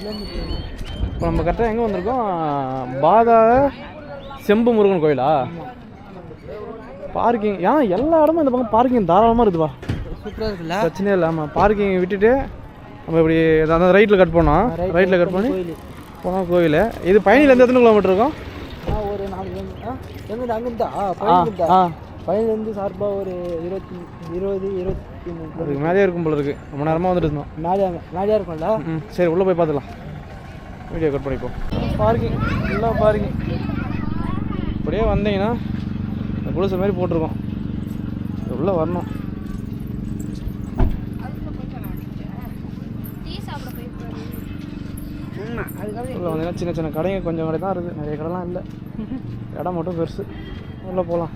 இப்போ நம்ம கரெக்டாக எங்கே வந்திருக்கோம்? பாதா செம்பு முருகன் கோயிலா? பார்க்கிங் ஏன் எல்லா இடமும் இந்த பக்கம் பார்க்கிங் தாராளமாக இருக்குதுப்பா. சூப்பராக இருக்குல்ல? பிரச்சனையே இல்லை ஆமாம் பார்க்கிங் விட்டுட்டு நம்ம இப்படி அந்த ரைட்டில் கட் பண்ணோம். ரைட்டில் கட் பண்ணி போனால் கோயில். இது பயணிலேருந்து எத்தனை கிலோமீட்டர் இருக்கும்? ஒரு நாலு ஆ. பையன்லேருந்து சார்பாக ஒரு இருபத்தி இருபது இருபத்தி மூணு அதுக்கு மேலேயே இருக்கும் போல இருக்கு. ரொம்ப நேரமாக வந்துட்டு இருந்தோம். மேலே மேலேயா இருக்கும்ல? ம் சரி உள்ளே போய் பார்த்துக்கலாம். வீடியோ கட் பண்ணிப்போம். பார்க்கிங் ஃபுல்லாக பார்க்கிங் அப்படியே வந்தீங்கன்னா இந்த குடிசை மாதிரி போட்டிருக்கோம். உள்ளே வரணும். உள்ளே வந்தீங்கன்னா சின்ன சின்ன கடைங்க கொஞ்சம் கடை தான் இருக்குது நிறைய கடைலாம் இல்லை. இடம் மட்டும் பெருசு. உள்ளே போகலாம்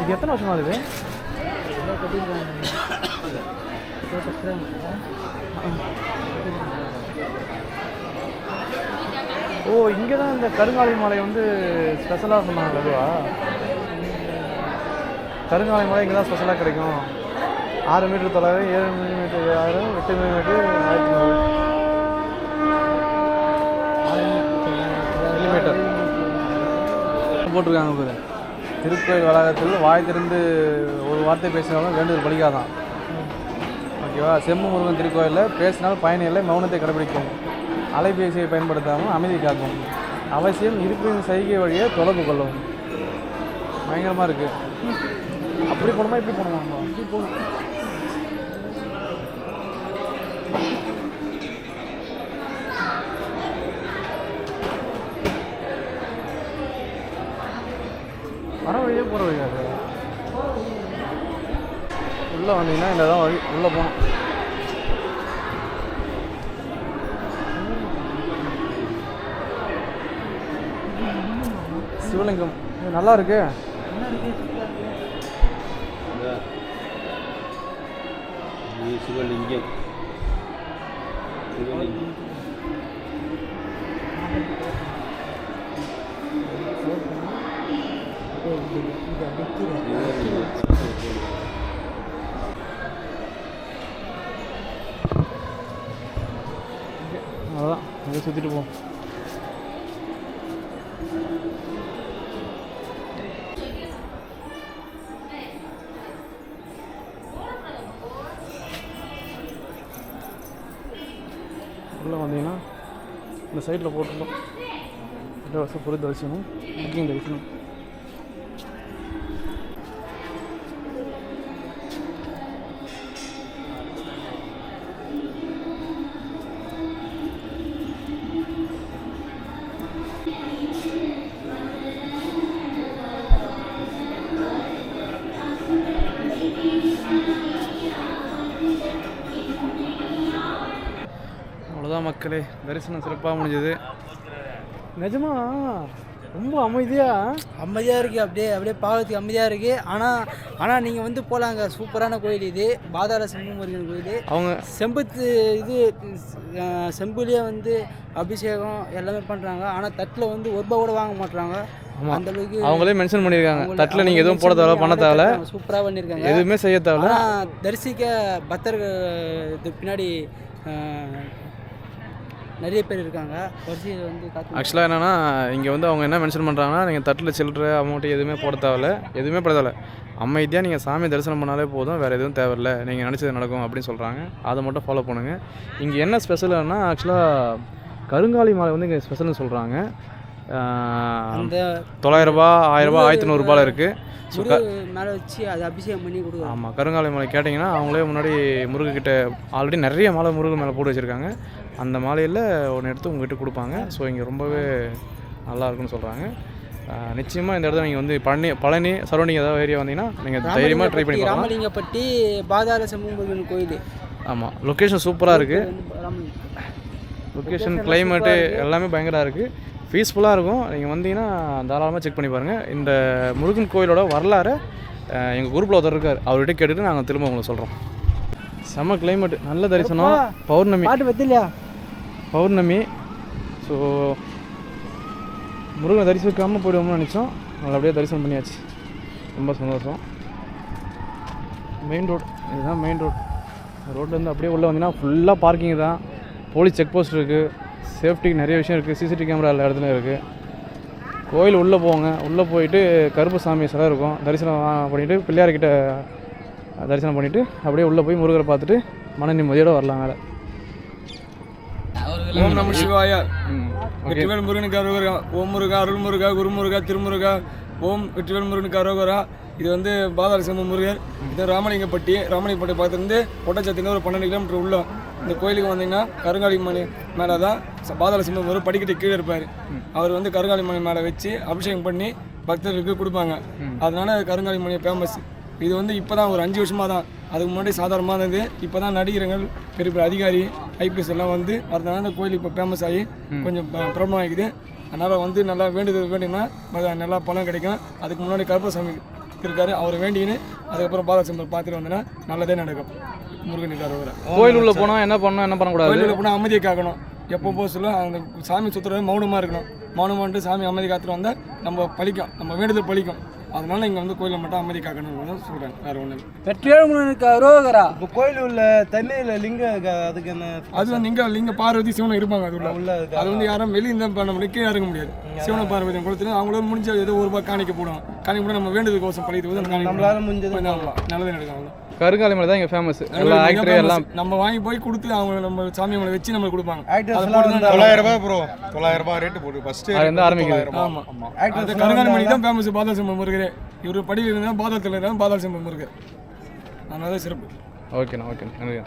இது எத்தனை வருஷமா இருக்குது ஓ இங்கே தான் இந்த கருங்காலை மலை வந்து ஸ்பெஷலாக சொன்னாங்க அதுவா? கருங்காலை மலை இங்கே தான் ஸ்பெஷலாக கிடைக்கும். ஆறு மீட்டர் தொள்ளாயிரம் ஏழு மீட்டர் ஆறு எட்டு மீட்டர் ஆயிரத்தி போட்டிருக்காங்க பேர். திருக்கோயில் வளாகத்தில் வாய் திறந்து ஒரு வார்த்தை பேசினாலும் வேண்டுதல் பலிக்காதான். ஓகேவா? செம்மு முருகன் திருக்கோயிலில் பேசினால் பயணிகளை மௌனத்தை கடைபிடிக்கும். அலைபேசியை பயன்படுத்தாமல் அமைதி காக்கும். அவசியம் இருப்பின் சைகை வழியை தொடர்பு கொள்ளவும். பயங்கரமாக இருக்குது அப்படி போகணுமா இப்படி போகணுமா இப்படி போகணும் வர வழியே போகிற வழியா அது? உள்ளே வந்தீங்கன்னா இந்த தான் வழி உள்ளே போகணும். சிவலிங்கம். நல்லா இருக்கு. சிவலிங்கம். சிவலிங்கம். அவ்வளோதான் அதை சுற்றிட்டு போவோம். உள்ளே வந்தீங்கன்னா இந்த சைடில் போட்டுருந்தோம். இலவச பொருள் தரிசனம் புக்கிங் தரிசனம். மக்களே தரிசனம் சிறப்பாக முடிஞ்சது. நிஜமா? ரொம்ப அமைதியாக அமைதியாக இருக்குது அப்படியே அப்படியே பார்க்கறதுக்கு அமைதியாக இருக்குது ஆனால் ஆனால் நீங்கள் வந்து போகலாங்க சூப்பரான கோயில் இது. பாதாள செம்பு முருகன் கோயில். அவங்க செம்புத்து இது செம்புலேயே வந்து அபிஷேகம் எல்லாமே பண்ணுறாங்க ஆனால் தட்டில் வந்து ஒரு ரூபா கூட வாங்க மாட்றாங்க. அந்த அளவுக்கு அவங்களே மென்ஷன் பண்ணியிருக்காங்க. தட்டில் நீங்கள் எதுவும் போட தேவையில்ல பண்ண தேவையில்ல சூப்பராக பண்ணியிருக்காங்க. எதுவுமே செய்ய ஆனால் தரிசிக்க பக்தர்கள் இது பின்னாடி நிறைய பேர் இருக்காங்க. வரிசையில் வந்து ஆக்சுவலாக என்னென்னா இங்கே வந்து அவங்க என்ன மென்ஷன் பண்ணுறாங்கன்னா நீங்கள் தட்டில் சில்லற அமௌண்ட்டு எதுவுமே போட தேவையில்ல. எதுவுமே போட தேவையில்ல. அமைதியாக நீங்கள் சாமி தரிசனம் பண்ணாலே போதும் வேறு எதுவும் தேவையில்ல. நீங்கள் நினச்சது நடக்கும் அப்படின்னு சொல்கிறாங்க அதை மட்டும் ஃபாலோ பண்ணுங்கள் இங்கே என்ன ஸ்பெஷல்னா ஆக்சுவலாக கருங்காலி மாலை வந்து இங்கே ஸ்பெஷல்னு சொல்கிறாங்க தொள்ளாயிரரூபா ஆயிரரூபா ஆயிரத்தி நூறுரூபாவில் இருக்குது மேலே வச்சு அதை அபிஷேகம் பண்ணி கொடுக்குறாங்க. ஆமாம் கருங்காலி மலை கேட்டிங்கன்னா அவங்களே முன்னாடி முருகக்கிட்ட ஆல்ரெடி நிறைய மாலை முருகன் மேலே போட்டு வச்சுருக்காங்க. அந்த மாலையில் ஒன்று எடுத்து உங்ககிட்ட கொடுப்பாங்க. ஸோ இங்கே ரொம்பவே நல்லா இருக்குன்னு சொல்கிறாங்க நிச்சயமாக இந்த இடத்துல நீங்கள் வந்து பழனி பழனி சரௌண்டிங் ஏதாவது ஏரியா வந்தீங்கன்னா நீங்கள் தைரியமாக ட்ரை பண்ணி ராமலிங்கப்பட்டி பாதாள செம்பு முருகன் கோயில் ஆமாம் லொக்கேஷன் சூப்பராக இருக்குது லொக்கேஷன் கிளைமேட்டு எல்லாமே பயங்கரமாக இருக்குது பீஸ்ஃபுல்லாக இருக்கும். நீங்கள் வந்தீங்கன்னா தாராளமாக செக் பண்ணி பாருங்கள் இந்த முருகன் கோயிலோட வரலாறு எங்கள் குரூப்பில் ஒருத்தர் இருக்கார். அவர்கிட்ட கேட்டுட்டு நாங்கள் திரும்ப உங்களுக்கு சொல்கிறோம் செம்ம கிளைமேட் நல்ல தரிசனம். பௌர்ணமி. பௌர்ணமி. ஸோ முருகனை தரிசிக்காமல் போயிடுவோம்னு நினச்சோம். நல்லபடியாக தரிசனம் பண்ணியாச்சு. ரொம்ப சந்தோஷம். மெயின் ரோட் இதுதான் மெயின் ரோட் ரோட்லேருந்து அப்படியே உள்ளே வந்தீங்கன்னா ஃபுல்லாக பார்க்கிங் தான். போலீஸ் செக் போஸ்ட் இருக்குது சேஃப்டிக்கு நிறைய விஷயம் இருக்குது. சிசிடிவி கேமரா எல்லா இடத்துலையும் இருக்குது. கோயில் உள்ளே போங்க. உள்ளே போயிட்டு கருப்பசாமி சிலை இருக்கும். தரிசனம் பண்ணிவிட்டு பிள்ளையார்கிட்ட தரிசனம் பண்ணிவிட்டு அப்படியே உள்ளே போய் முருகரை பார்த்துட்டு மன நிம்மதியோடு வரலாம் மேலே. ஓம் நம சிவாய. வெற்றிவேல் முருகனுக்கு அரோகரா. ஓம் முருகா அருள் முருகா குருமுருகா திருமுருகா. ஓம் வெற்றிவேல் முருகனுக்கு அரோகரா. இது வந்து பாதாள சிம்ம முருகர் இது ராமலிங்கப்பட்டி ராமலிங்கப்பட்டி பார்த்துருந்து ஒட்டச்சத்தின ஒரு பன்னெண்டு கிலோமீட்டர் உள்ள இந்த கோயிலுக்கு வந்தீங்கன்னா கருங்காலி மணி மேலே தான் பாதாள சிம்ம முருகர் படிக்கட்டு கீழே இருப்பார். அவர் வந்து கருங்காலி மணி மேலே வச்சு அபிஷேகம் பண்ணி பக்தர்களுக்கு கொடுப்பாங்க. அதனால கருங்காலி மணி ஃபேமஸ் இது வந்து இப்போ தான் ஒரு அஞ்சு வருஷமாக தான் அதுக்கு முன்னாடி சாதாரணமாக இருந்தது. இப்போ தான் நடிகர்கள் பெரிய பெரிய அதிகாரி ஐபிஎஸ் எல்லாம் வந்து அதனால அந்த கோயில் இப்போ ஃபேமஸ் ஆகி கொஞ்சம் பிரபலமாகிக்குது. அதனால் வந்து நல்லா வேண்டுதல் வேண்டினா நல்லா பணம் கிடைக்கும். அதுக்கு முன்னாடி கருப்பசாமி இருக்காரு. அவர் வேண்டின்னு அதுக்கப்புறம் பாலசம்பர் பார்த்துட்டு வந்தேன்னா நல்லதே நடக்கும். முருகன் இருக்கார் கோயில் உள்ளே போனால் என்ன பண்ணணும் என்ன பண்ணக்கூடாது? கோயிலுக்கு போனால் அமைதியை காக்கணும். எப்போ போக சொல்ல அந்த சாமி சுற்றுறது மௌனமாக இருக்கணும். மௌனமான்ட்டு சாமி அமைதி காத்துட்டு வந்தால் நம்ம பழிக்கும். நம்ம வேண்டுதல் பழிக்கும். அதனால இங்கே வந்து கோயிலில் மட்டும் அமைதி காக்கணும்னு சொல்கிறேன் வேறு ஒன்றும் வெற்றிவேல் முருகனுக்கு அரோகரா இப்போ கோயில் உள்ள தண்ணியில் லிங்க அதுக்கு என்ன அது வந்து இங்கே லிங்க பார்வதி சிவனை இருப்பாங்க அது உள்ள. உள்ள. அது வந்து யாரும் வெளியே இருந்தால் பண்ண முடியும் கீழே இறங்க முடியாது. சிவனை பார்வதி கொடுத்துட்டு அவங்களோட முடிஞ்ச ஏதோ ஒரு ரூபாய் காணிக்க போடுவோம். காணிக்க போட நம்ம வேண்டுதல் கோசம் பண்ணிட்டு போது அந்த காணிக்க நம்மளால முடிஞ்சது. நல்லதே நடக்கும் அவ்வளோ. கருங்காலி மலை தான் இங்கே ஃபேமஸ் எல்லா ஆக்டர். எல்லாம் நம்ம வாங்கி போய் கொடுத்து அவங்க நம்ம சாமி அவங்களை வச்சு நம்மளுக்கு கொடுப்பாங்க. அதை தொள்ளாயிரம் ரூபாய் ப்ரோ தொள்ளாயிரம் ரூபாய் ரேட்டு போட்டு ஃபர்ஸ்ட் அது ஆரம்பிக்குது. ஆமா. ஆக்டர்ஸ் அந்த கருங்காலி மணி தான் ஃபேமஸ் பாதாள சிம்மன் முருகரே இவர் படியில் இருந்தால் பாதாளத்தில் இருந்தால் பாதாள சிம்மன் முருகர் அதனால சிறப்பு. ஓகேண்ணா ஓகேண்ணா நன்றி